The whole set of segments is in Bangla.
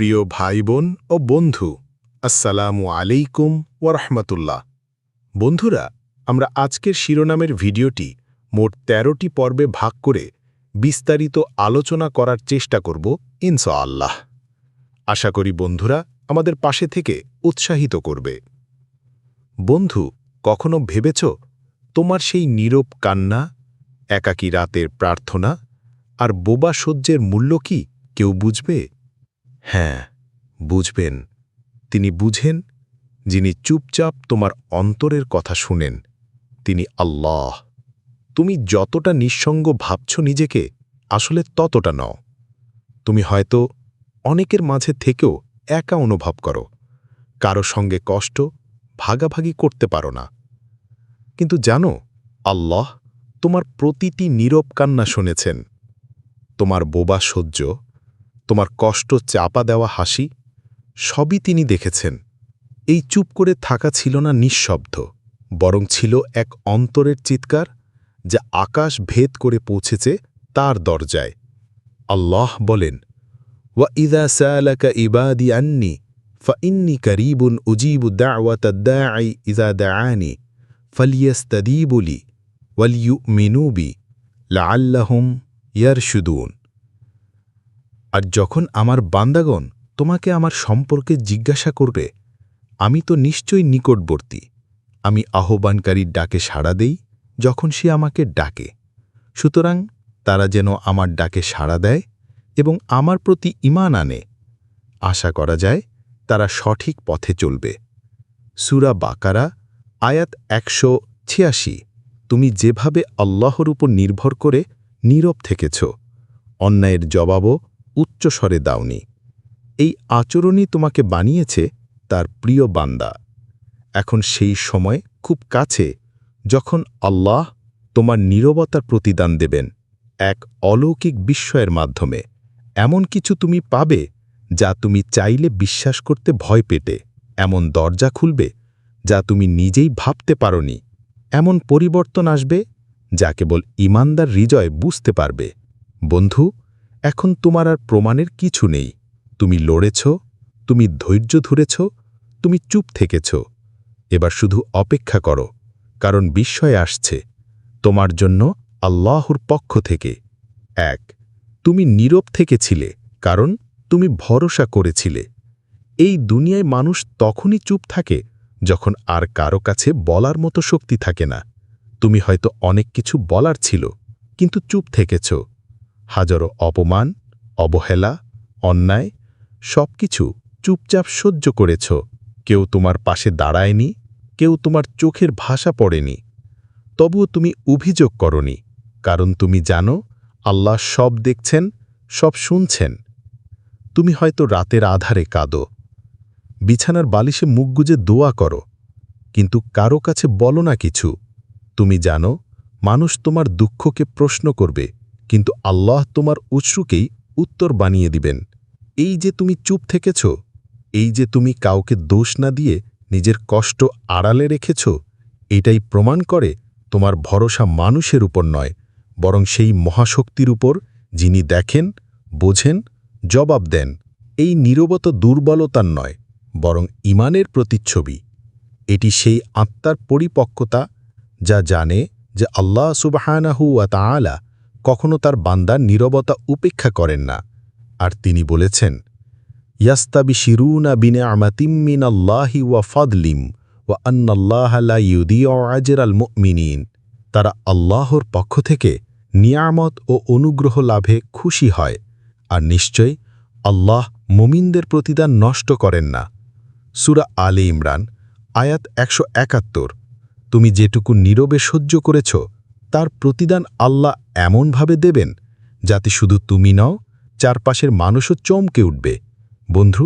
প্রিয় ভাই বোন ও বন্ধু, আসসালামু আলাইকুম ওরহমতুল্লাহ বন্ধুরা, আমরা আজকের শিরোনামের ভিডিওটি মোট ১৩টি পর্বে ভাগ করে বিস্তারিত আলোচনা করার চেষ্টা করব, ইনশাআল্লাহ। আশা করি বন্ধুরা আমাদের পাশে থেকে উৎসাহিত করবে। বন্ধু, কখনো ভেবেছ তোমার সেই নীরব কান্না, একাকী রাতের প্রার্থনা আর বোবা সহ্যের মূল্য কি কেউ বুঝবে? হ্যাঁ বুঝবেন। তিনি বুঝেন, যিনি চুপচাপ তোমার অন্তরের কথা শুনেন, তিনি আল্লাহ। তুমি যতটা নিঃসঙ্গ ভাবছ নিজেকে, আসলে ততটা নও। তুমি হয়তো অনেকের মাঝে থেকেও একা অনুভব করো। কারও সঙ্গে কষ্ট, ভাগাভাগি করতে পারো না। কিন্তু জানো, আল্লাহ তোমার প্রতিটি নীরব কান্না শুনেছেন। তোমার বোবা সহ্য তোমার কষ্ট চাপা দেওয়া হাসি সবই তিনি দেখেছেন এই চুপ করে থাকা ছিল না নিঃশব্দ বরং ছিল এক অন্তরের চিৎকার যা আকাশ ভেদ করে পৌঁছেছে তার দরজায় আল্লাহ বলেন ওয়া ইদা সালাকা ইবাদি আন্নি فإني قريب أجيب دعوة الداعي إذا دعاني فليستديبوا لي وليؤمنوا بي لعلهم يرشدون আর যখন আমার বান্দাগণ তোমাকে আমার সম্পর্কে জিজ্ঞাসা করবে, আমি তো নিশ্চয়ই নিকটবর্তী। আমি আহ্বানকারীর ডাকে সাড়া দেই যখন সে আমাকে ডাকে। সুতরাং তারা যেন আমার ডাকে সাড়া দেয় এবং আমার প্রতি ইমান আনে। আশা করা যায় তারা সঠিক পথে চলবে। সুরা বাকারা, আয়াত একশো ছিয়াশি। তুমি যেভাবে আল্লাহর উপর নির্ভর করে নীরব থেকেছ, অন্যায়ের জবাবও উচ্চস্বরে দাওনি, এই আচরণই তোমাকে বানিয়েছে তার প্রিয় বান্দা। এখন সেই সময় খুব কাছে যখন আল্লাহ তোমার নীরবতার প্রতিদান দেবেন এক অলৌকিক বিস্ময়ের মাধ্যমে। এমন কিছু তুমি পাবে যা তুমি চাইলে বিশ্বাস করতে ভয় পেতে। এমন দরজা খুলবে যা তুমি নিজেই ভাবতে পারনি। এমন পরিবর্তন আসবে যা কেবল ইমানদার হৃদয় বুঝতে পারবে। বন্ধু এখন তোমার আর প্রমাণের কিছু নেই। তুমি লড়েছ, তুমি ধৈর্য ধরেছ, তুমি চুপ থেকেছ। এবার শুধু অপেক্ষা করো, কারণ বিস্ময় আসছে। তোমার জন্য আল্লাহর পক্ষ থেকে। এক, তুমি নীরব থেকেছিলে, কারণ তুমি ভরসা করেছিলে। এই দুনিয়ায় মানুষ তখনই চুপ থাকে যখন আর কারও কাছে বলার মতো শক্তি থাকে না। তুমি হয়তো অনেক কিছু বলার ছিল, কিন্তু চুপ থেকেছ। হাজারো অপমান, অবহেলা, অন্যায় সব কিছু চুপচাপ সহ্য করেছ। কেউ তোমার পাশে দাঁড়ায়নি, কেউ তোমার চোখের ভাষা পড়েনি। তবুও তুমি অভিযোগ করনি, কারণ তুমি জানো, আল্লাহ সব দেখছেন, সব শুনছেন। তুমি হয়তো রাতের আধারে কাঁদো। বিছানার বালিশে মুখ গুজে দোয়া করো, কিন্তু কারও কাছে বলো না কিছু। তুমি জানো, মানুষ তোমার দুঃখকে প্রশ্ন করবে। কিন্তু আল্লাহ তোমার উৎসুকেই উত্তর বানিয়ে দিবেন। এই যে তুমি চুপ থেকেছ, এই যে তুমি কাউকে দোষ না দিয়ে নিজের কষ্ট আড়ালে রেখেছ, এটাই প্রমাণ করে তোমার ভরসা মানুষের উপর নয়, বরং সেই মহাশক্তির উপর যিনি দেখেন, বোঝেন, জবাব দেন। এই নীরবত দুর্বলতার নয়, বরং ইমানের প্রতিচ্ছবি। এটি সেই আত্মার পরিপক্কতা যা জানে যে আল্লাহ সুবাহানাহু ওয়া তাআলা কখনো তার বান্দার নীরবতা উপেক্ষা করেন না। আর তিনি বলেছেন ইয়াস্তাবি শিরুনা বিনে আমাতিম্মিন আল্লাহি ওয়া ফদলিম ওয়া আন্নাল্লাহ লা ইউদিউ আজরাল মুমিনিন। তারা আল্লাহর পক্ষ থেকে নিয়ামত ও অনুগ্রহ লাভে খুশি হয়। আর নিশ্চয় আল্লাহ মুমিনদের প্রতিদান নষ্ট করেন না। সুরা আলে ইমরান, আয়াত একশো একাত্তর, তুমি যেটুকু নীরবে সহ্য করেছ তার প্রতিদান আল্লাহ এমনভাবে দেবেন যাতে শুধু তুমি নও, চারপাশের মানুষও চমকে উঠবে। বন্ধু,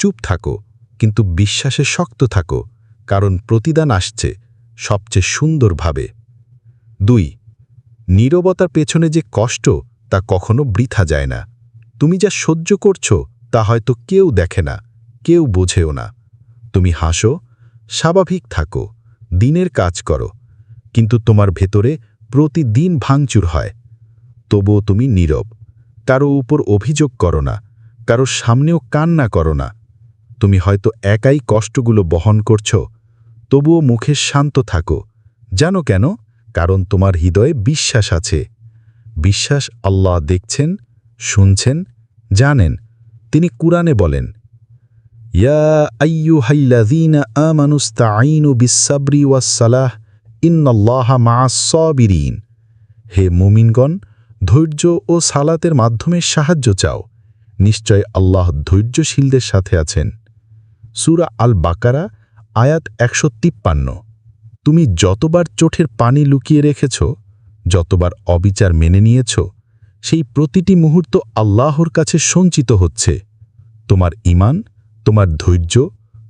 চুপ থাকো, কিন্তু বিশ্বাসে শক্ত থাকো, কারণ প্রতিদান আসছে সবচেয়ে সুন্দরভাবে। দুই, নীরবতার পেছনে যে কষ্ট, তা কখনো বৃথা যায় না। তুমি যা সহ্য করছ, তা হয়তো কেউ দেখে না, কেউ বোঝেও না। তুমি হাসো, স্বাভাবিক থাকো, দিনের কাজ করো, কিন্তু তোমার ভেতরে প্রতিদিন ভাঙচুর হয়। তবুও তুমি নীরব। কারও উপর অভিযোগ করো না। কারও সামনেও কান্না করো না। তুমি হয়তো একাই কষ্টগুলো বহন করছ। তবুও মুখে শান্ত থাকো। জানো কেন? কারণ তোমার হৃদয়ে বিশ্বাস আছে। বিশ্বাস আল্লাহ দেখছেন, শুনছেন, জানেন। তিনি কুরআনে বলেন, ইয়া আইয়ুহাল্লাযীনা আমানুস্তাঈনু বিস-সাবরি ওয়াস-সালাহ ইন্নাল্লাহা মা'আস-সাবিরিন হে মুমিনগণ, ধৈর্য ও সালাতের মাধ্যমে সাহায্য চাও। নিশ্চয় আল্লাহ ধৈর্যশীলদের সাথে আছেন। সুরা আল বাকারা আয়াত একশো তিপ্পান্ন। তুমি যতবার চোখের পানি লুকিয়ে রেখেছ, যতবার অবিচার মেনে নিয়েছ, সেই প্রতিটি মুহূর্ত আল্লাহর কাছে সঞ্চিত হচ্ছে। তোমার ইমান তোমার ধৈর্য,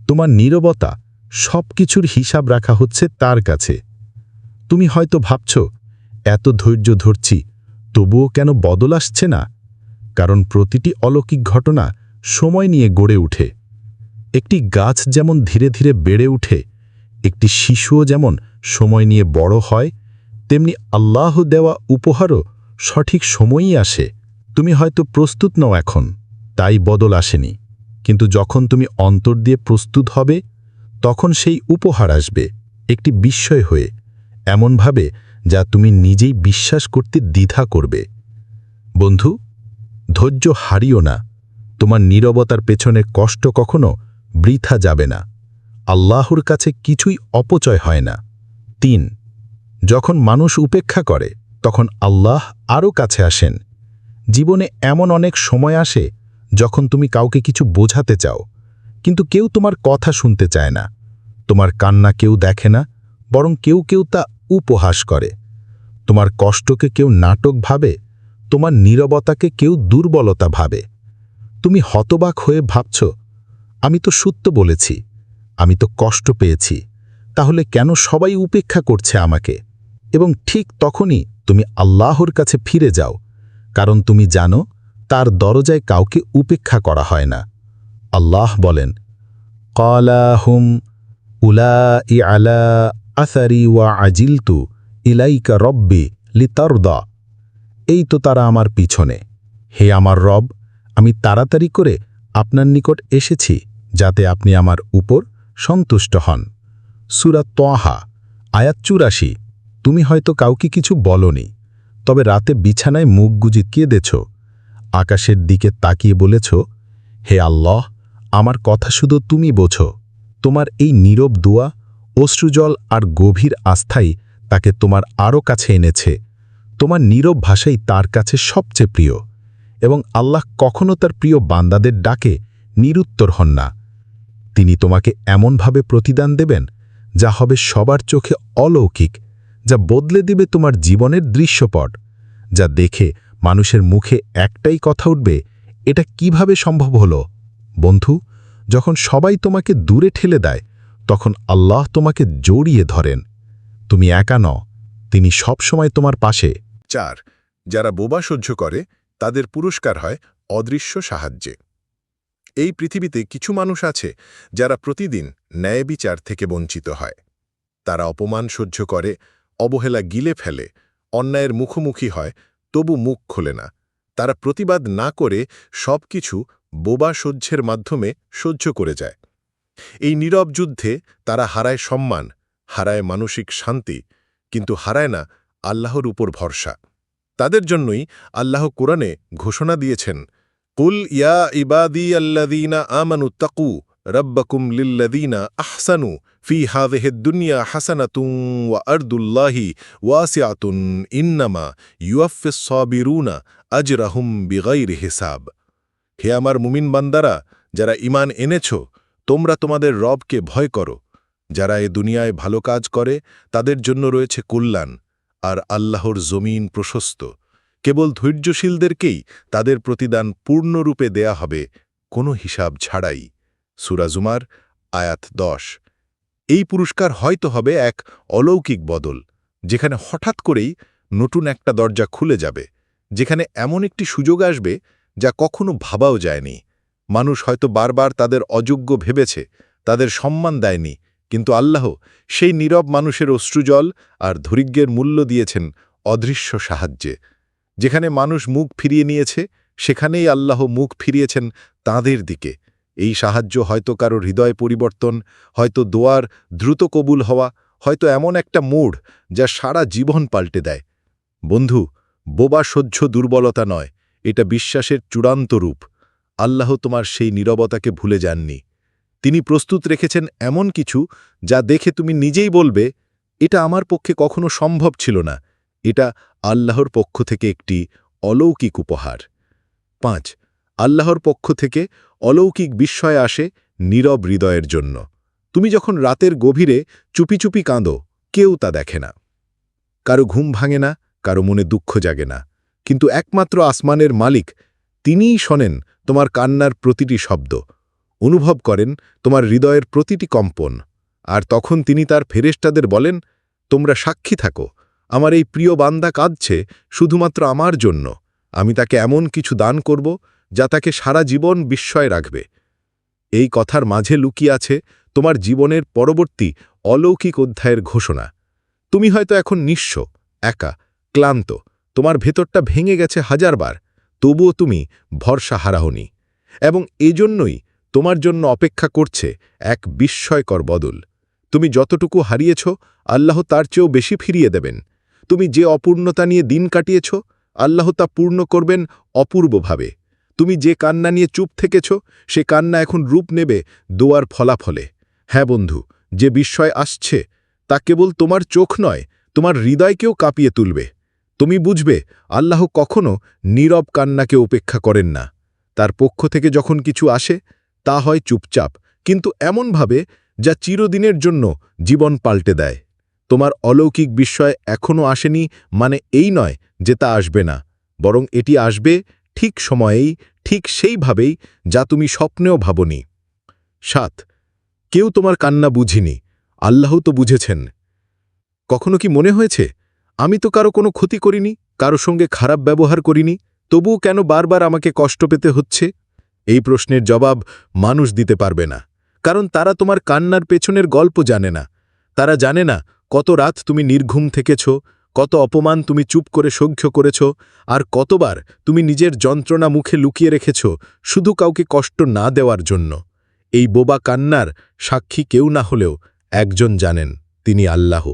তোমার নীরবতা সব কিছুর হিসাব রাখা হচ্ছে তার কাছে। তুমি হয়তো ভাবছ, এত ধৈর্য ধরছি, তবুও কেন বদল আসছে না? কারণ প্রতিটি অলৌকিক ঘটনা সময় নিয়ে গড়ে উঠে একটি গাছ যেমন ধীরে ধীরে বেড়ে উঠে একটি শিশুও যেমন সময় নিয়ে বড় হয়, তেমনি আল্লাহ দেওয়া উপহারও সঠিক সময়ই আসে। তুমি হয়তো প্রস্তুত নও এখন, তাই বদল আসেনি। কিন্তু যখন তুমি অন্তর দিয়ে প্রস্তুত হবে, তখন সেই উপহার আসবে, একটি বিস্ময় হয়ে। এমনভাবে যা তুমি নিজেই বিশ্বাস করতে দ্বিধা করবে। বন্ধু, ধৈর্য হারিও না। তোমার নীরবতার পেছনে কষ্ট কখনো বৃথা যাবে না। আল্লাহর কাছে কিছুই অপচয় হয় না। তিন, যখন মানুষ উপেক্ষা করে, তখন আল্লাহ আরও কাছে আসেন। জীবনে এমন অনেক সময় আসে যখন তুমি কাউকে কিছু বোঝাতে চাও, কিন্তু কেউ তোমার কথা শুনতে চায় না। তোমার কান্না কেউ দেখে না, বরং কেউ কেউ তা উপহাস করে। তোমার কষ্টকে কেউ নাটক ভাবে, তোমার নীরবতাকে কেউ দুর্বলতা ভাবে। তুমি হতবাক হয়ে ভাবছ, আমি তো সত্য বলেছি, আমি তো কষ্ট পেয়েছি, তাহলে কেন সবাই উপেক্ষা করছে আমাকে? এবং ঠিক তখনই তুমি আল্লাহর কাছে ফিরে যাও, কারণ তুমি জানো, তার দরজায় কাউকে উপেক্ষা করা হয় না। আল্লাহ বলেন কলাহুম উলা ই আলা আসারি ওয়া আজিলতু ইলাইকা রব্বি লিতারদা। এই তো তারা আমার পিছনে। হে আমার রব, আমি তাড়াতাড়ি করে আপনার নিকট এসেছি যাতে আপনি আমার উপর সন্তুষ্ট হন। সুরা তোয়াহা, আয়াত চুরাশি, তুমি হয়তো কাউকে কিছু বলনি, তবে রাতে বিছানায় মুখ গুজি কেঁদেছ, আকাশের দিকে তাকিয়ে বলেছ, হে আল্লাহ, আমার কথা শুধু তুমি বোঝো, তোমার এই নীরব দোয়া অশ্রুজল আর গভীর আস্থাই তাকে তোমার আরও কাছে এনেছে। তোমার নীরব ভাষাই তার কাছে সবচেয়ে প্রিয় এবং আল্লাহ কখনও তার প্রিয় বান্দাদের ডাকে নিরুত্তর হন না। তিনি তোমাকে এমনভাবে প্রতিদান দেবেন যা হবে সবার চোখে অলৌকিক, যা বদলে দেবে তোমার জীবনের দৃশ্যপট, যা দেখে মানুষের মুখে একটাই কথা উঠবে, এটা কীভাবে সম্ভব হলো? বন্ধু, যখন সবাই তোমাকে দূরে ঠেলে দেয় তখন আল্লাহ তোমাকে জড়িয়ে ধরেন। তুমি একা ন তিনি সবসময় তোমার পাশে। চার, যারা বোবা সহ্য করে, তাদের পুরস্কার হয় অদৃশ্য সাহায্যে। এই পৃথিবীতে কিছু মানুষ আছে, যারা প্রতিদিন ন্যায় বিচার থেকে বঞ্চিত হয়। তারা অপমান সহ্য করে, অবহেলা গিলে ফেলে, অন্যায়ের মুখোমুখি হয়, তবু মুখ খোলে না। তারা প্রতিবাদ না করে সব কিছু বোবা সহ্যের মাধ্যমে সহ্য করে যায়। এই নীরব যুদ্ধে তারা হারায় সম্মান, হারায় মানসিক শান্তি, কিন্তু হারায় না আল্লাহর উপর ভরসা। তাদের জন্যই আল্লাহ কোরআনে ঘোষণা দিয়েছেন, কুল ইয়া ইবাদি আল্লাদিনা আমানু তাকু, রব্বকুম লিল্লাদিনা আহসানু, ফি হাদেহে দুনিয়া হাসানাতুং ওয়া আর্দুল্লাহি ওয়াসিয়াতুন ইন্নামা ইউয়াফিস সাবিরুনা আজরাহুম বিগাইর হিসাব। হে আমার মুমিন বান্দারা, যারা ইমান এনেছ তোমরা তোমাদের রবকে ভয় করো। যারা এ দুনিয়ায় ভালো কাজ করে, তাদের জন্য রয়েছে কল্যাণ, আর আল্লাহর জমিন প্রশস্ত। কেবল ধৈর্যশীলদেরকেই তাদের প্রতিদান পূর্ণরূপে দেয়া হবে, কোনো হিসাব ছাড়াই। সুরাজুমার আয়াত দশ। এই পুরস্কার হয়তো হবে এক অলৌকিক বদল, যেখানে হঠাৎ করেই নতুন একটা দরজা খুলে যাবে, যেখানে এমন একটি সুযোগ আসবে, যা কখনো ভাবাও যায়নি। মানুষ হয়তো বারবার তাদের অযোগ্য ভেবেছে, তাদের সম্মান দেয়নি, কিন্তু আল্লাহ সেই নীরব মানুষের অশ্রুজল আর ধৈর্যের মূল্য দিয়েছেন অদৃশ্য সাহায্যে। যেখানে মানুষ মুখ ফিরিয়ে নিয়েছে, সেখানেই আল্লাহ মুখ ফিরিয়েছেন তাঁদের দিকে। এই সাহায্য হয়তো কারও হৃদয় পরিবর্তন, হয়তো দোয়ার দ্রুত কবুল হওয়া, হয়তো এমন একটা মোড় যা সারা জীবন পাল্টে দেয়। বন্ধু, বোবা সহ্য দুর্বলতা নয়, এটা বিশ্বাসের চূড়ান্ত রূপ। আল্লাহ তোমার সেই নীরবতাকে ভুলে যাননি। তিনি প্রস্তুত রেখেছেন এমন কিছু যা দেখে তুমি নিজেই বলবে, এটা আমার পক্ষে কখনো সম্ভব ছিল না। এটা আল্লাহর পক্ষ থেকে একটি অলৌকিক উপহার। পাঁচ, আল্লাহর পক্ষ থেকে অলৌকিক বিস্ময় আসে নীরব হৃদয়ের জন্য। তুমি যখন রাতের গভীরে চুপি চুপি কাঁদো, কেউ তা দেখে না। কারও ঘুম ভাঙে না, কারও মনে দুঃখ জাগে না। কিন্তু একমাত্র আসমানের মালিক, তিনিই শোনেন তোমার কান্নার প্রতিটি শব্দ। অনুভব করেন তোমার হৃদয়ের প্রতিটি কম্পন। আর তখন তিনি তার ফেরেশতাদের বলেন, তোমরা সাক্ষী থাকো। আমার এই প্রিয় বান্দা কাঁদছে শুধুমাত্র আমার জন্য। আমি তাকে এমন কিছু দান করব যা তাকে সারা জীবন বিস্ময় রাখবে। এই কথার মাঝে লুকিয়ে আছে তোমার জীবনের পরবর্তী অলৌকিক অধ্যায়ের ঘোষণা। তুমি হয়তো এখন নিঃস্ব, একা, ক্লান্ত। তোমার ভেতরটা ভেঙে গেছে হাজারবার। তবুও তুমি ভরসা হারাহনি এবং এজন্যই তোমার জন্য অপেক্ষা করছে এক বিস্ময়কর বদল। তুমি যতটুকু হারিয়েছ, আল্লাহ তার চেয়েও বেশি ফিরিয়ে দেবেন। তুমি যে অপূর্ণতা নিয়ে দিন কাটিয়েছ, আল্লাহ তা পূর্ণ করবেন অপূর্বভাবে। তুমি যে কান্না নিয়ে চুপ থেকেছ, সে কান্না এখন রূপ নেবে দোয়ার ফলাফলে। হ্যাঁ বন্ধু, যে বিস্ময় আসছে, তা কেবল তোমার চোখ নয়, তোমার হৃদয়কেও কাঁপিয়ে তুলবে। তুমি বুঝবে, আল্লাহ কখনো নীরব কান্নাকে উপেক্ষা করেন না। তার পক্ষ থেকে যখন কিছু আসে, তা হয় চুপচাপ, কিন্তু এমনভাবে যা চিরদিনের জন্য জীবন পাল্টে দেয়। তোমার অলৌকিক বিস্ময় এখনও আসেনি মানে এই নয় যে তা আসবে না, বরং এটি আসবে ঠিক সময়েই, ঠিক সেইভাবেই যা তুমি স্বপ্নেও ভাবনি। সাত, কেউ তোমার কান্না বুঝিনি, আল্লাহ তো বুঝেছেন। কখনো কি মনে হয়েছে আমি তো কারও কোনো ক্ষতি করিনি, কারও সঙ্গে খারাপ ব্যবহার করিনি, তবুও কেন বারবার আমাকে কষ্ট পেতে হচ্ছে? এই প্রশ্নের জবাব মানুষ দিতে পারবে না, কারণ তারা তোমার কান্নার পেছনের গল্প জানে না। তারা জানে না কত রাত তুমি নির্ঘুম থেকেছ, কত অপমান তুমি চুপ করে সহ্য করেছ, আর কতবার তুমি নিজের যন্ত্রণা মুখে লুকিয়ে রেখেছ শুধু কাউকে কষ্ট না দেওয়ার জন্য। এই বোবা কান্নার সাক্ষী কেউ না হলেও একজন জানেন, তিনি আল্লাহ।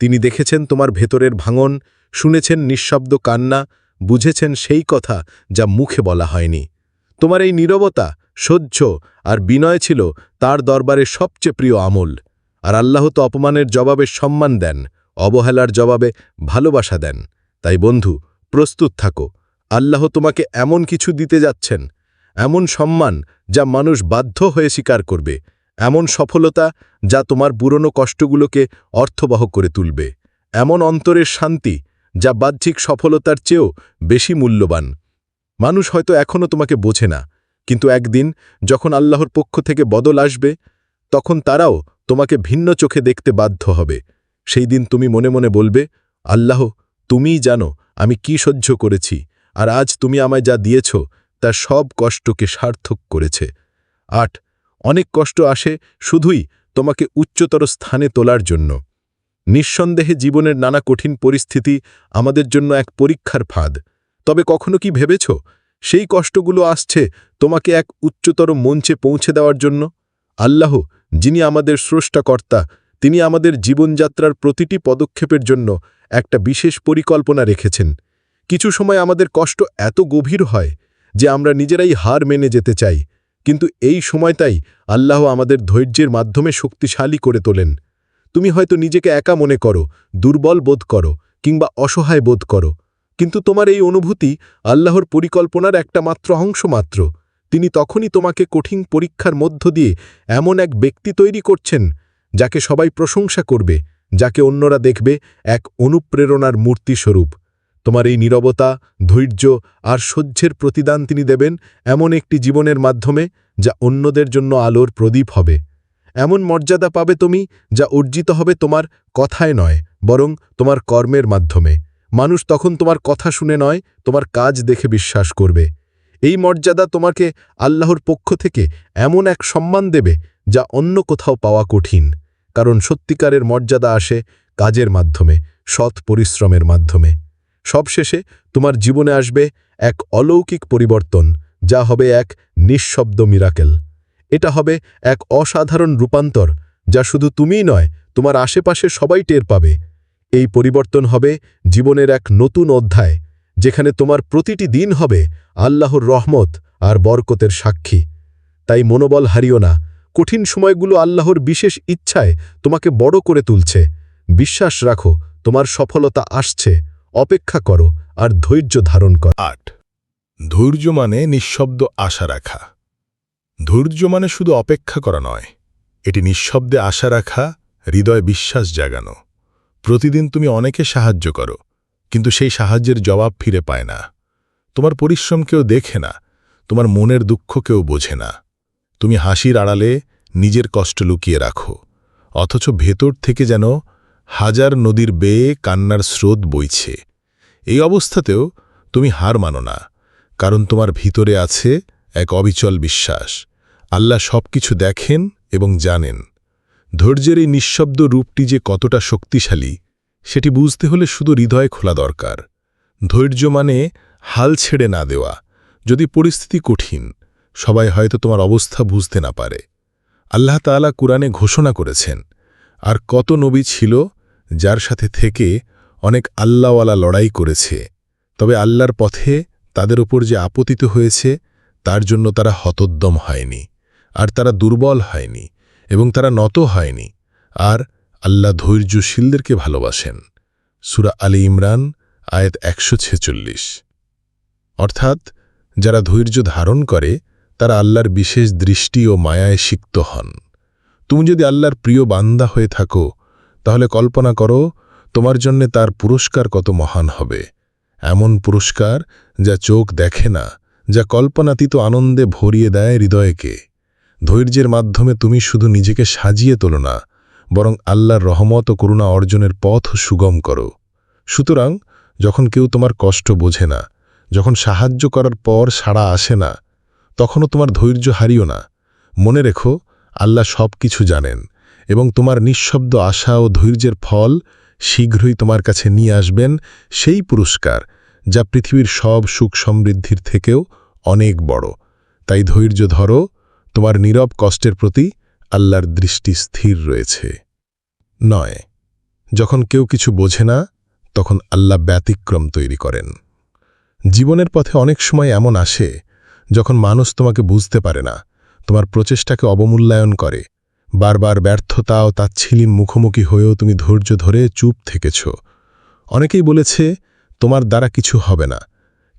তিনি দেখেছেন তোমার ভেতরের ভাঙন, শুনেছেন নিঃশব্দ কান্না, বুঝেছেন সেই কথা যা মুখে বলা হয়নি। তোমার এই নীরবতা সহ্য আর বিনয় ছিল তার দরবারে সবচেয়ে প্রিয় আমল। আর আল্লাহ তো অপমানের জবাবে সম্মান দেন, অবহেলার জবাবে ভালোবাসা দেন। তাই বন্ধু, প্রস্তুত থাকো। আল্লাহ তোমাকে এমন কিছু দিতে যাচ্ছেন, এমন সম্মান যা মানুষ বাধ্য হয়ে স্বীকার করবে। এমন সফলতা যা তোমার পুরনো কষ্টগুলোকে অর্থবহ করে তুলবে। এমন অন্তরের শান্তি যা বাহ্যিক সফলতার চেয়েও বেশি মূল্যবান। মানুষ হয়তো এখনও তোমাকে বোঝে না, কিন্তু একদিন যখন আল্লাহর পক্ষ থেকে বদল আসবে, তখন তারাও তোমাকে ভিন্ন চোখে দেখতে বাধ্য হবে। সেই দিন তুমি মনে মনে বলবে, আল্লাহ, তুমিই জানো আমি কি সহ্য করেছি, আর আজ তুমি আমায় যা দিয়েছ তা সব কষ্টকে সার্থক করেছে। আট অনেক কষ্ট আসে শুধুই তোমাকে উচ্চতর স্থানে তোলার জন্য। নিঃসন্দেহে জীবনের নানা কঠিন পরিস্থিতি আমাদের জন্য এক পরীক্ষার ফাঁদ। তবে কখনো কি ভেবেছ, সেই কষ্টগুলো আসছে তোমাকে এক উচ্চতর মঞ্চে পৌঁছে দেওয়ার জন্য? আল্লাহ, যিনি আমাদের স্রষ্টাকর্তা, তিনি আমাদের জীবনযাত্রার প্রতিটি পদক্ষেপের জন্য একটা বিশেষ পরিকল্পনা রেখেছেন। কিছু সময় আমাদের কষ্ট এত গভীর হয় যে আমরা নিজেরাই হার মেনে যেতে চাই। কিন্তু এই সময়টাই আল্লাহ আমাদের ধৈর্যের মাধ্যমে শক্তিশালী করে তোলেন। তুমি হয়তো নিজেকে একা মনে করো, দুর্বল বোধ করো, কিংবা অসহায় বোধ করো। কিন্তু তোমার এই অনুভূতি আল্লাহর পরিকল্পনার একটা মাত্র অংশ মাত্র। তিনি তখনই তোমাকে কঠিন পরীক্ষার মধ্য দিয়ে এমন এক ব্যক্তি তৈরি করছেন, যাকে সবাই প্রশংসা করবে, যাকে অন্যরা দেখবে এক অনুপ্রেরণার মূর্তিস্বরূপ। তোমার এই নীরবতা, ধৈর্য আর সহ্যের প্রতিদান তিনি দেবেন এমন একটি জীবনের মাধ্যমে যা অন্যদের জন্য আলোর প্রদীপ হবে। এমন মর্যাদা পাবে তুমি যা অর্জিত হবে তোমার কথায় নয়, বরং তোমার কর্মের মাধ্যমে। মানুষ তখন তোমার কথা শুনে নয়, তোমার কাজ দেখে বিশ্বাস করবে। এই মর্যাদা তোমাকে আল্লাহর পক্ষ থেকে এমন এক সম্মান দেবে যা অন্য কোথাও পাওয়া কঠিন, কারণ সত্যিকারের মর্যাদা আসে কাজের মাধ্যমে, সৎ পরিশ্রমের মাধ্যমে। সবশেষে তোমার জীবনে আসবে এক অলৌকিক পরিবর্তন, যা হবে এক নিঃশব্দ মিরাকেল এটা হবে এক অসাধারণ রূপান্তর, যা শুধু তুমিই নয়, তোমার আশেপাশে সবাই টের পাবে। এই পরিবর্তন হবে জীবনের এক নতুন অধ্যায়, যেখানে তোমার প্রতিটি দিন হবে আল্লাহর রহমত আর বরকতের সাক্ষী। তাই মনোবল হারিও না, কঠিন সময়গুলো আল্লাহর বিশেষ ইচ্ছায় তোমাকে বড় করে তুলছে। বিশ্বাস রাখো, তোমার সফলতা আসছে। অপেক্ষা করো আর ধৈর্য ধারণ কর। আট। ধৈর্য মানে নিঃশব্দ আশা রাখা। ধৈর্য মানে শুধু অপেক্ষা করা নয়, এটি নিঃশব্দে আশা রাখা, হৃদয় বিশ্বাস জাগানো। প্রতিদিন তুমি অনেকে সাহায্য করো, কিন্তু সেই সাহায্যের জবাব ফিরে পায় না। তোমার পরিশ্রম কেউ দেখে না, তোমার মনের দুঃখ কেউ বোঝে না। তুমি হাসির আড়ালে নিজের কষ্ট লুকিয়ে রাখো, অথচ ভেতর থেকে যেন হাজার নদীর বেয়ে কান্নার স্রোত বইছে। এই অবস্থাতেও তুমি হার মানো না, কারণ তোমার ভিতরে আছে এক অবিচল বিশ্বাস। আল্লাহ সব কিছু দেখেন এবং জানেন। ধৈর্যের এই নিঃশব্দ রূপটি যে কতটা শক্তিশালী, সেটি বুঝতে হলে শুধু হৃদয় খোলা দরকার। ধৈর্য মানে হাল ছেড়ে না দেওয়া, যদি পরিস্থিতি কঠিন, সবাই হয়তো তোমার অবস্থা বুঝতে না পারে। আল্লাহ তাআলা কুরআনে ঘোষণা করেছেন আর কত নবী ছিল যার সাথে থেকে অনেক আল্লাহওয়ালা লড়াই করেছে। তবে আল্লাহর পথে তাদের উপর যে আপতিত হয়েছে, তার জন্য তারা হতোদ্যম হয়নি, আর তারা দুর্বল হয়নি এবং তারা নত হয়নি, আর আল্লাহ ধৈর্যশীলদেরকে ভালোবাসেন। সুরা আলী ইমরান, আয়াত একশো ছেচল্লিশ। অর্থাৎ যারা ধৈর্য ধারণ করে, তারা আল্লাহর বিশেষ দৃষ্টি ও মায়ায় সিক্ত হন। তুমি যদি আল্লাহর প্রিয় বান্দা হয়ে থাকো, তাহলে কল্পনা করো, তোমার জন্যে তার পুরস্কার কত মহান হবে। এমন পুরস্কার যা চোখ দেখে না, যা কল্পনাতীত আনন্দে ভরিয়ে দেয় হৃদয়কে। ধৈর্যের মাধ্যমে তুমি শুধু নিজেকে সাজিয়ে তোলো না, বরং আল্লাহর রহমত ও করুণা অর্জনের পথ সুগম করো। সুতরাং, যখন কেউ তোমার কষ্ট বোঝে না, যখন সাহায্য করার পর সাড়া আসে না, তখনও তোমার ধৈর্য হারিও না। মনে রেখো আল্লাহ সব কিছু জানেন এবং তোমার নিঃশব্দ আশা ও ধৈর্যের ফল শীঘ্রই তোমার কাছে নিয়ে আসবেন সেই পুরস্কার যা পৃথিবীর সব সুখ সমৃদ্ধির থেকেও অনেক বড়। তাই ধৈর্য ধরো, তোমার নীরব কষ্টের প্রতি আল্লাহর দৃষ্টি স্থির রয়েছে। নয়, যখন কেউ কিছু বোঝে না, তখন আল্লাহ ব্যতিক্রম তৈরি করেন। জীবনের পথে অনেক সময় এমন আসে যখন মানুষ তোমাকে বুঝতে পারে না। তোমার প্রচেষ্টাকে অবমূল্যায়ন করে। বারবার ব্যর্থতা ও তাচ্ছিলিম মুখোমুখি হয়েও তুমি ধৈর্য ধরে চুপ থেকেছ। অনেকেই বলেছে, তোমার দ্বারা কিছু হবে না।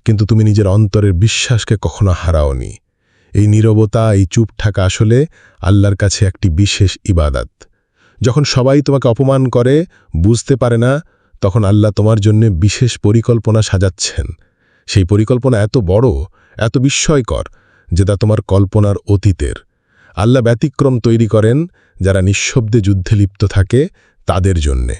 কিন্তু তুমি নিজের অন্তরের বিশ্বাসকে কখনো হারাওনি। এই নীরবতা, এই চুপ থাকা আসলে আল্লাহর কাছে একটি বিশেষ ইবাদাত। যখন সবাই তোমাকে অপমান করে, বুঝতে পারে না, তখন আল্লাহ তোমার জন্য বিশেষ পরিকল্পনা সাজাচ্ছেন। সেই পরিকল্পনা এত বড়, এত বিস্ময়কর যে তা তোমার কল্পনার অতীতের। আল্লাহ ব্যতিক্রম তৈরি করেন যারা নিঃশব্দে যুদ্ধে লিপ্ত থাকে তাদের জন্যে।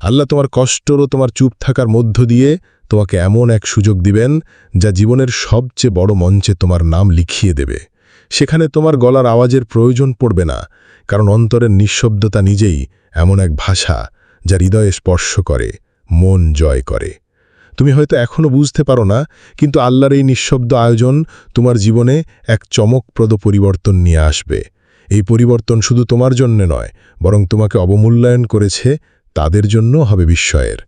আল্লাহ তোমার কষ্টর ও তোমার চুপ থাকার মধ্য দিয়ে তোমাকে এমন এক সুযোগ দিবেন যা জীবনের সবচেয়ে বড় মঞ্চে তোমার নাম লিখিয়ে দেবে। সেখানে তোমার গলার আওয়াজের প্রয়োজন পড়বে না, কারণ অন্তরের নিঃশব্দতা নিজেই এমন এক ভাষা যা হৃদয়ে স্পর্শ করে, মন জয় করে। তুমি হয়তো এখনও বুঝতে পারো না, কিন্তু আল্লাহর এই নিঃশব্দ আয়োজন তোমার জীবনে এক চমকপ্রদ পরিবর্তন নিয়ে আসবে। এই পরিবর্তন শুধু তোমার জন্যে নয়, বরং তোমাকে অবমূল্যায়ন করেছে তাদের জন্য হবে বিস্ময়ের।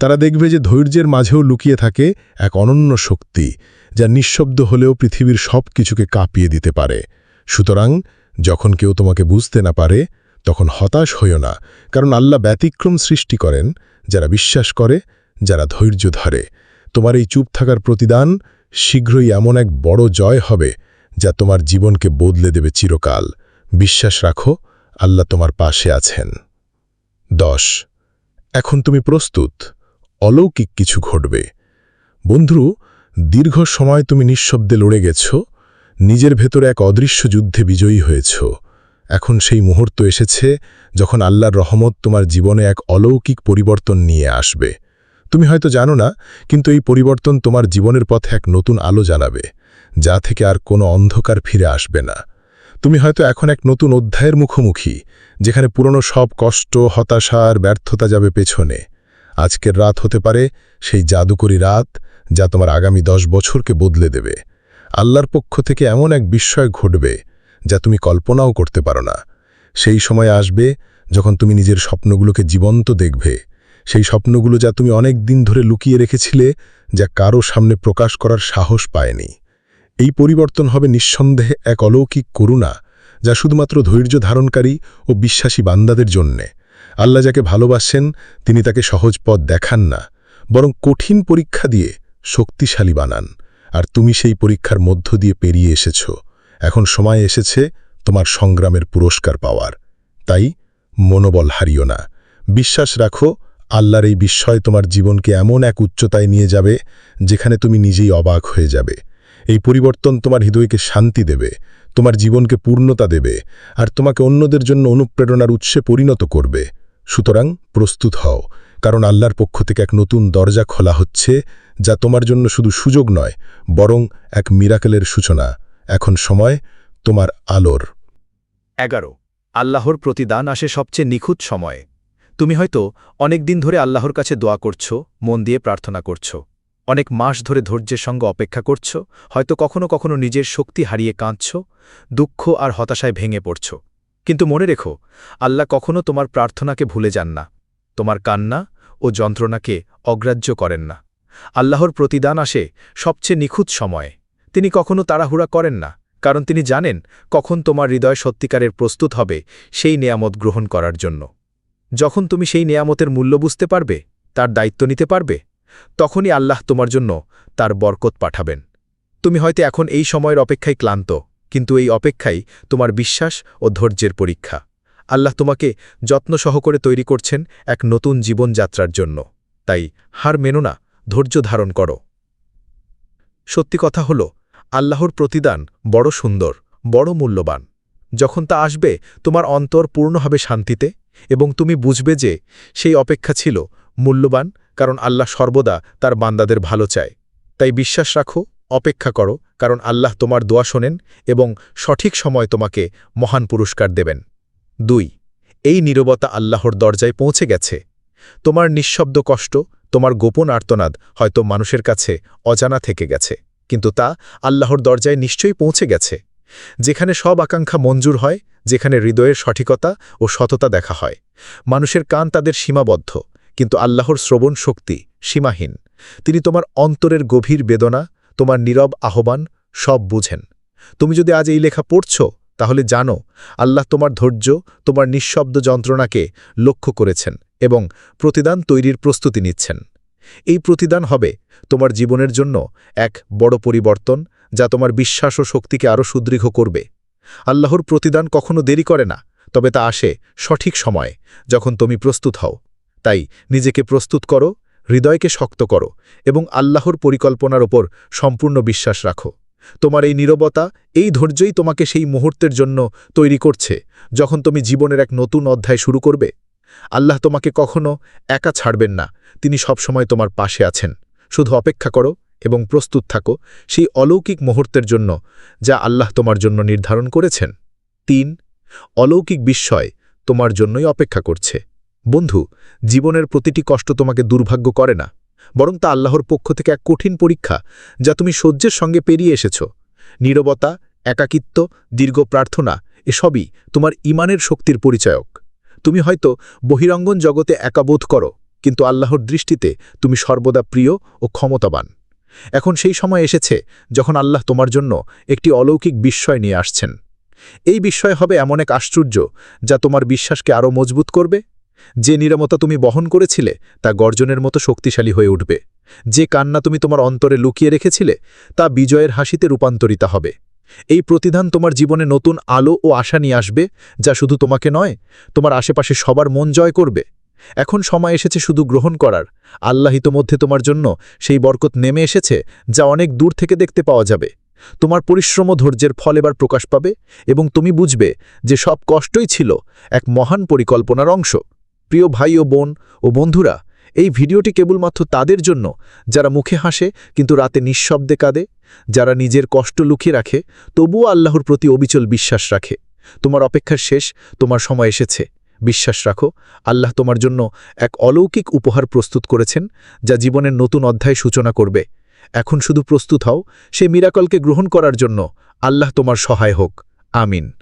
তারা দেখবে যে ধৈর্যের মাঝেও লুকিয়ে থাকে এক অনন্য শক্তি, যা নিঃশব্দ হলেও পৃথিবীর সব কিছুকে কাঁপিয়ে দিতে পারে। সুতরাং যখন কেউ তোমাকে বুঝতে না পারে, তখন হতাশ হইও না, কারণ আল্লাহ ব্যতিক্রম সৃষ্টি করেন, যারা বিশ্বাস করে যারা ধৈর্য ধরে। তোমার এই চুপ থাকার প্রতিদান শীঘ্রই এমন এক বড় জয় হবে যা তোমার জীবনকে বদলে দেবে চিরকাল। বিশ্বাস রাখো, আল্লাহ তোমার পাশে আছেন। দশ। এখন তুমি প্রস্তুত। অলৌকিক কিছু ঘটবে। বন্ধু, দীর্ঘ সময় তুমি নিঃশব্দে লড়ে গেছ, নিজের ভেতরে এক অদৃশ্য যুদ্ধে বিজয়ী হয়েছ। এখন সেই মুহূর্ত এসেছে যখন আল্লাহর রহমত তোমার জীবনে এক অলৌকিক পরিবর্তন নিয়ে আসবে। তুমি হয়তো জানো না, কিন্তু এই পরিবর্তন তোমার জীবনের পথে এক নতুন আলো জানাবে, যা থেকে আর কোনো অন্ধকার ফিরে আসবে না। তুমি হয়তো এখন এক নতুন অধ্যায়ের মুখোমুখি, যেখানে পুরনো সব কষ্ট, হতাশা আর ব্যর্থতা যাবে পেছনে। আজকের রাত হতে পারে সেই জাদুকরী রাত, যা তোমার আগামী দশ বছরকে বদলে দেবে। আল্লাহর পক্ষ থেকে এমন এক বিস্ময় ঘটবে, যা তুমি কল্পনাও করতে পারো না। সেই সময় আসবে যখন তুমি নিজের স্বপ্নগুলোকে জীবন্ত দেখবে সেই স্বপ্নগুলো যা তুমি অনেক দিন ধরে লুকিয়ে রেখেছিলে, যা কারও সামনে প্রকাশ করার সাহস পায়নি। এই পরিবর্তন হবে নিঃসন্দেহে এক অলৌকিক করুণা, যা শুধুমাত্র ধৈর্য ধারণকারী ও বিশ্বাসী বান্দাদের জন্যে। আল্লাহ যাকে ভালোবাসেন, তিনি তাকে সহজ পথ দেখান না, বরং কঠিন পরীক্ষা দিয়ে শক্তিশালী বানান। আর তুমি সেই পরীক্ষার মধ্য দিয়ে পেরিয়ে এসেছ। এখন সময় এসেছে তোমার সংগ্রামের পুরস্কার পাওয়ার। তাই মনোবল হারিও না। বিশ্বাস রাখো আল্লাহর এই বিস্ময় তোমার জীবনকে এমন এক উচ্চতায় নিয়ে যাবে, যেখানে তুমি নিজেই অবাক হয়ে যাবে। এই পরিবর্তন তোমার হৃদয়কে শান্তি দেবে, তোমার জীবনকে পূর্ণতা দেবে, আর তোমাকে অন্যদের জন্য অনুপ্রেরণার উৎসে পরিণত করবে। সুতরাং প্রস্তুত হও, কারণ আল্লাহর পক্ষ থেকে এক নতুন দরজা খোলা হচ্ছে, যা তোমার জন্য শুধু সুযোগ নয়, বরং এক মিরাকেলের সূচনা। এখন সময় তোমার আলোর। এগারো। আল্লাহর প্রতিদান আসে সবচেয়ে নিখুঁত সময়ে। তুমি হয়তো অনেক দিন ধরে আল্লাহর কাছে দোয়া করছ, মন দিয়ে প্রার্থনা করছ। অনেক মাস ধরে ধৈর্যের সঙ্গে অপেক্ষা করছ, হয়তো কখনো কখনো নিজের শক্তি হারিয়ে কাঁদছ, দুঃখ আর হতাশায় ভেঙে পড়ছ। কিন্তু মনে রেখো, আল্লাহ কখনো তোমার প্রার্থনাকে ভুলে যান না। তোমার কান্না ও যন্ত্রণাকে অগ্রাহ্য করেন না। আল্লাহর প্রতিদান আসে সবচেয়ে নিখুঁত সময়ে। তিনি কখনো তাড়াহুড়া করেন না, কারণ তিনি জানেন কখন তোমার হৃদয় সত্যিকারের প্রস্তুত হবে সেই নেয়ামত গ্রহণ করার জন্য। যখন তুমি সেই নেয়ামতের মূল্য বুঝতে পারবে, তার দায়িত্ব নিতে পারবে, তখনই আল্লাহ তোমার জন্য তার বরকত পাঠাবেন। তুমি হয়তো এখন এই সময়ের অপেক্ষায় ক্লান্ত, কিন্তু এই অপেক্ষাই তোমার বিশ্বাস ও ধৈর্যের পরীক্ষা। আল্লাহ তোমাকে যত্ন সহকারে তৈরি করছেন এক নতুন জীবনযাত্রার জন্য। তাই হার মেনো না, ধৈর্য ধারণ করো। সত্যি কথা হল, আল্লাহর প্রতিদান বড় সুন্দর, বড় মূল্যবান। যখন তা আসবে, তোমার অন্তর পূর্ণ হবে শান্তিতে, এবং তুমি বুঝবে যে সেই অপেক্ষা ছিল মূল্যবান, কারণ আল্লাহ সর্বদা তার বান্দাদের ভালো চায়। তাই বিশ্বাস রাখো, অপেক্ষা করো, কারণ আল্লাহ তোমার দোয়া শোনেন এবং সঠিক সময় তোমাকে মহান পুরস্কার দেবেন। দুই, এই নীরবতা আল্লাহর দরজায় পৌঁছে গেছে। তোমার নিঃশব্দ কষ্ট, তোমার গোপন আর্তনাদ হয়তো মানুষের কাছে অজানা থেকে গেছে, কিন্তু তা আল্লাহর দরজায় নিশ্চয়ই পৌঁছে গেছে। যেখানে সব আকাঙ্ক্ষা মঞ্জুর হয়, যেখানে হৃদয়ের সঠিকতা ও সততা দেখা হয়। মানুষের কান তাদের সীমাবদ্ধ, কিন্তু আল্লাহর শ্রবণ শক্তি সীমাহীন। তিনি তোমার অন্তরের গভীর বেদনা, তোমার নীরব আহ্বান সব বুঝেন। তুমি যদি আজ এই লেখা পড়ছ, তাহলে জানো, আল্লাহ তোমার ধৈর্য, তোমার নিঃশব্দ যন্ত্রণাকে লক্ষ্য করেছেন এবং প্রতিদান তৈরির প্রস্তুতি নিচ্ছেন। এই প্রতিদান হবে তোমার জীবনের জন্য এক বড় পরিবর্তন যা তোমার বিশ্বাস ও শক্তিকে আরও সুদৃঢ় করবে। আল্লাহর প্রতিদান কখনো দেরি করে না, তবে তা আসে সঠিক সময়ে, যখন তুমি প্রস্তুত হও। তাই নিজেকে প্রস্তুত করো, হৃদয়কে শক্ত করো এবং আল্লাহর পরিকল্পনার ওপর সম্পূর্ণ বিশ্বাস রাখো। তোমার এই নীরবতা, এই ধৈর্যই তোমাকে সেই মুহূর্তের জন্য তৈরি করছে, যখন তুমি জীবনের এক নতুন অধ্যায় শুরু করবে। আল্লাহ তোমাকে কখনো একা ছাড়বেন না, তিনি সবসময় তোমার পাশে আছেন। শুধু অপেক্ষা করো এবং প্রস্তুত থাকো সেই অলৌকিক মুহূর্তের জন্য যা আল্লাহ তোমার জন্য নির্ধারণ করেছেন। তিন, অলৌকিক বিস্ময় তোমার জন্যই অপেক্ষা করছে। বন্ধু, জীবনের প্রতিটি কষ্ট তোমাকে দুর্ভাগ্য করে না, বরং তা আল্লাহর পক্ষ থেকে এক কঠিন পরীক্ষা যা তুমি সহ্যের সঙ্গে পেরিয়ে এসেছ। নীরবতা, একাকিত্ব, দীর্ঘ প্রার্থনা, এসবই তোমার ইমানের শক্তির পরিচয়ক। তুমি হয়তো বহিরঙ্গন জগতে একাবোধ করো, কিন্তু আল্লাহর দৃষ্টিতে তুমি সর্বদা প্রিয় ও ক্ষমতাবান। এখন সেই সময় এসেছে যখন আল্লাহ তোমার জন্য একটি অলৌকিক বিস্ময় নিয়ে আসছেন। এই বিস্ময় হবে এমন এক আশ্চর্য যা তোমার বিশ্বাসকে আরও মজবুত করবে। যে নিরামতা তুমি বহন করেছিলে তা গর্জনের মতো শক্তিশালী হয়ে উঠবে। যে কান্না তুমি তোমার অন্তরে লুকিয়ে রেখেছিলে তা বিজয়ের হাসিতে রূপান্তরিত হবে। এই প্রতিধান তোমার জীবনে নতুন আলো ও আশা নিয়ে আসবে যা শুধু তোমাকে নয়, তোমার আশেপাশে সবার মন জয় করবে। এখন সময় এসেছে শুধু গ্রহণ করার। আল্লাহিত মধ্যে তোমার জন্য সেই বরকত নেমে এসেছে, যা অনেক দূর থেকে দেখতে পাওয়া যাবে। তোমার পরিশ্রম ও ধৈর্যের ফল এবার প্রকাশ পাবে এবং তুমি বুঝবে যে সব কষ্টই ছিল এক মহান পরিকল্পনার অংশ। প্রিয় ভাই ও বোন ও বন্ধুরা, এই ভিডিওটি কেবলমাত্র তাদের জন্য। যারা মুখে হাসে কিন্তু রাতে নিঃশব্দে কাঁদে, যারা নিজের কষ্ট লুকিয়ে রাখে, তবুও আল্লাহর প্রতি অবিচল বিশ্বাস রাখে। তোমার অপেক্ষার শেষ, তোমার সময় এসেছে। বিশ্বাস রাখো, আল্লাহ তোমার জন্য এক অলৌকিক উপহার প্রস্তুত করেছেন, যা জীবনের নতুন অধ্যায় সূচনা করবে। এখন শুধু প্রস্তুত হও, সে মিরাকলকে গ্রহণ করার জন্য আল্লাহ তোমার সহায় হোক। আমিন।